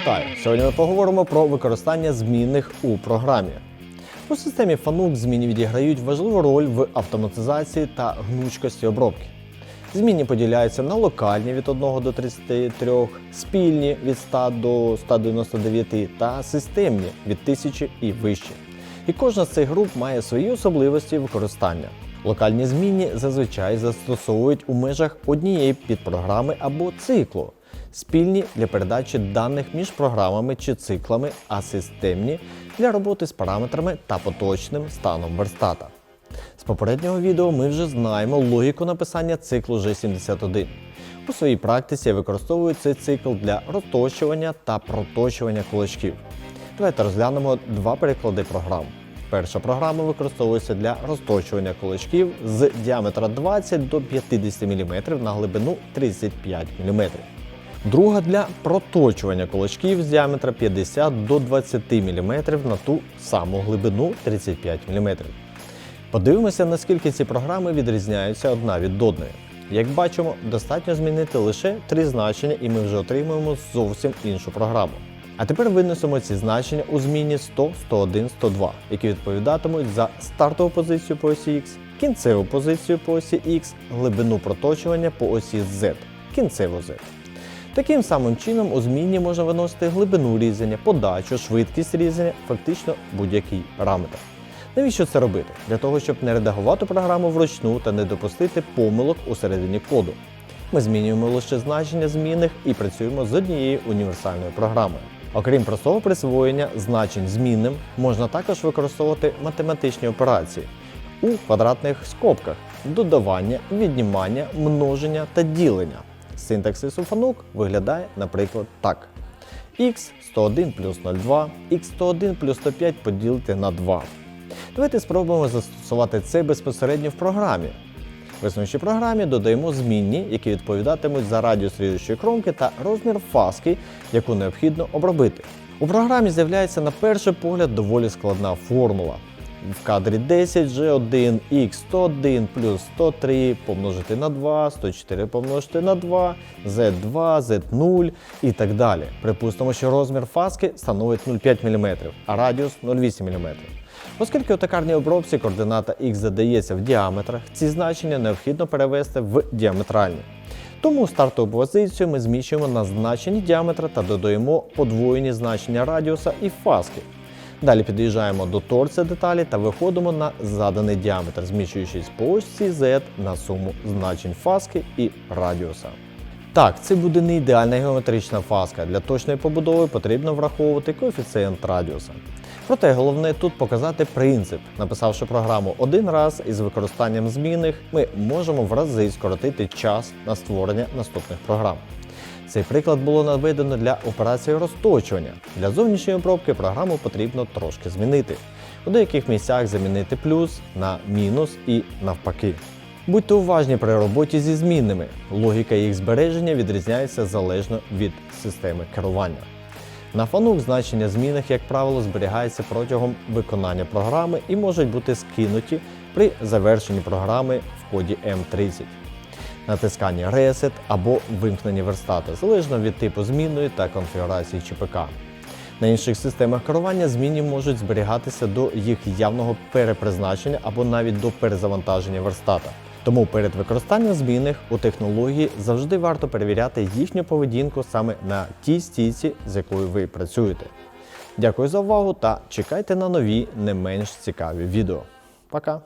Вітаю! Сьогодні ми поговоримо про використання змінних у програмі. У системі FANUC зміни відіграють важливу роль в автоматизації та гнучкості обробки. Змінні поділяються на локальні від 1 до 33, спільні від 100 до 199 та системні від 1000 і вище. І кожна з цих груп має свої особливості використання. Локальні змінні зазвичай застосовують у межах однієї підпрограми або циклу, спільні для передачі даних між програмами чи циклами, а системні для роботи з параметрами та поточним станом верстата. З попереднього відео ми вже знаємо логіку написання циклу G71. У своїй практиці я використовую цей цикл для розточування та проточування кулачків. Давайте розглянемо два переклади програм. Перша програма використовується для розточування кулачків з діаметра 20 до 50 мм на глибину 35 мм. Друга для проточування кулачків з діаметра 50 до 20 мм на ту саму глибину 35 мм. Подивимося, наскільки ці програми відрізняються одна від одної. Як бачимо, достатньо змінити лише три значення, і ми вже отримуємо зовсім іншу програму. А тепер винесемо ці значення у зміні 100, 101, 102, які відповідатимуть за стартову позицію по осі X, кінцеву позицію по осі X, глибину проточування по осі Z, кінцеву Z. Таким самим чином у змінні можна виносити глибину різання, подачу, швидкість різання, фактично будь-який параметр. Навіщо це робити? Для того, щоб не редагувати програму вручну та не допустити помилок у середині коду. Ми змінюємо лише значення змінних і працюємо з однією універсальною програмою. Окрім простого присвоєння значень змінним, можна також використовувати математичні операції у квадратних скобках додавання, віднімання, множення та ділення. Синтаксис у FANUC виглядає, наприклад, так. x 101 плюс 02, x 101 плюс 105 поділити на 2. Давайте спробуємо застосувати це безпосередньо в програмі. В існуючій програмі додаємо змінні, які відповідатимуть за радіус ріжучої кромки та розмір фаски, яку необхідно обробити. У програмі з'являється на перший погляд доволі складна формула. В кадрі 10 G1 X 101 плюс 103 помножити на 2, 104 помножити на 2, Z2, Z0 і так далі. Припустимо, що розмір фаски становить 0,5 мм, а радіус 0,8 мм. Оскільки у токарній обробці координата X задається в діаметрах, ці значення необхідно перевести в діаметральні. Тому стартову позицію ми зміщуємо на значення діаметра та додаємо подвоєні значення радіуса і фаски. Далі під'їжджаємо до торця деталі та виходимо на заданий діаметр, зміщуючись по осі Z на суму значень фаски і радіуса. Так, це буде не ідеальна геометрична фаска. Для точної побудови потрібно враховувати коефіцієнт радіуса. Проте головне тут показати принцип. Написавши програму один раз із використанням змінних, ми можемо в рази скоротити час на створення наступних програм. Цей приклад було наведено для операції розточування. Для зовнішньої обробки програму потрібно трошки змінити. У деяких місцях замінити плюс на мінус і навпаки. Будьте уважні при роботі зі змінними. Логіка їх збереження відрізняється залежно від системи керування. На фанук значення змінних, як правило, зберігаються протягом виконання програми і можуть бути скинуті при завершенні програми в коді M30 натисканні Reset або вимкненні верстата, залежно від типу змінної та конфігурації ЧПК. На інших системах керування змінні можуть зберігатися до їх явного перепризначення або навіть до перезавантаження верстата. Тому перед використанням змінних у технології завжди варто перевіряти їхню поведінку саме на тій стійці, з якою ви працюєте. Дякую за увагу та чекайте на нові не менш цікаві відео. Пока!